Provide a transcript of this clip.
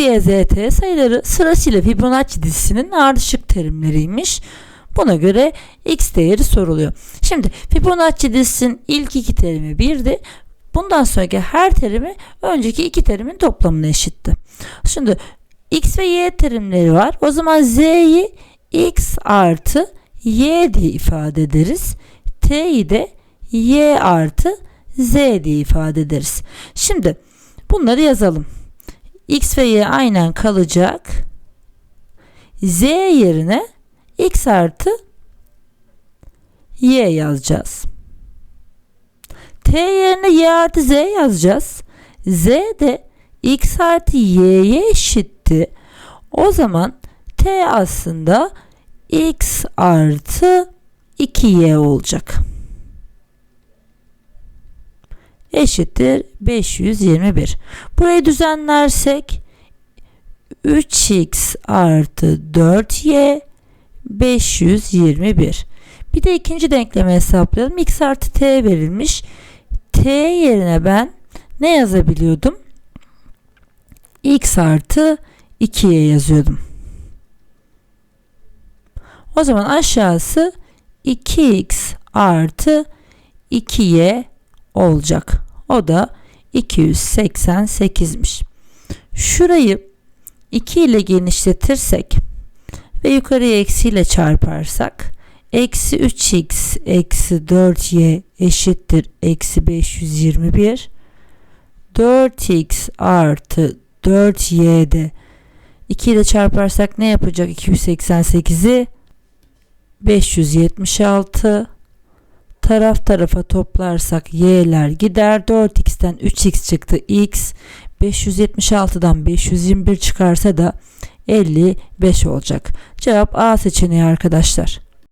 Y, Z, T sayıları sırasıyla Fibonacci dizisinin ardışık terimleriymiş. Buna göre x değeri soruluyor. Şimdi Fibonacci dizisinin ilk iki terimi 1'di. Bundan sonraki her terimi önceki iki terimin toplamına eşitti. Şimdi x ve y terimleri var. O zaman z'yi x artı y diye ifade ederiz. t'yi de y artı z diye ifade ederiz. Şimdi bunları yazalım. X ve y aynen kalacak. z yerine x artı y yazacağız. t yerine y artı z yazacağız. z de x artı y'ye eşitti. O zaman t aslında x artı 2y olacak. Eşittir 521. Burayı düzenlersek 3x artı 4y 521. Bir de ikinci denklemi hesaplayalım. x artı t verilmiş. t yerine ben ne yazabiliyordum? x artı 2'ye yazıyordum. O zaman aşağısı 2x artı 2y olacak. O da 288'miş. Şurayı 2 ile genişletirsek ve yukarıya eksiyle çarparsak eksi 3x eksi 4y eşittir eksi 521 4x artı 4y'de 2 ile çarparsak ne yapacak 288'i 576 taraf tarafa toplarsak y'ler gider 4x'ten 3x çıktı x 576'dan 521 çıkarsa da 55 olacak. Cevap A seçeneği arkadaşlar.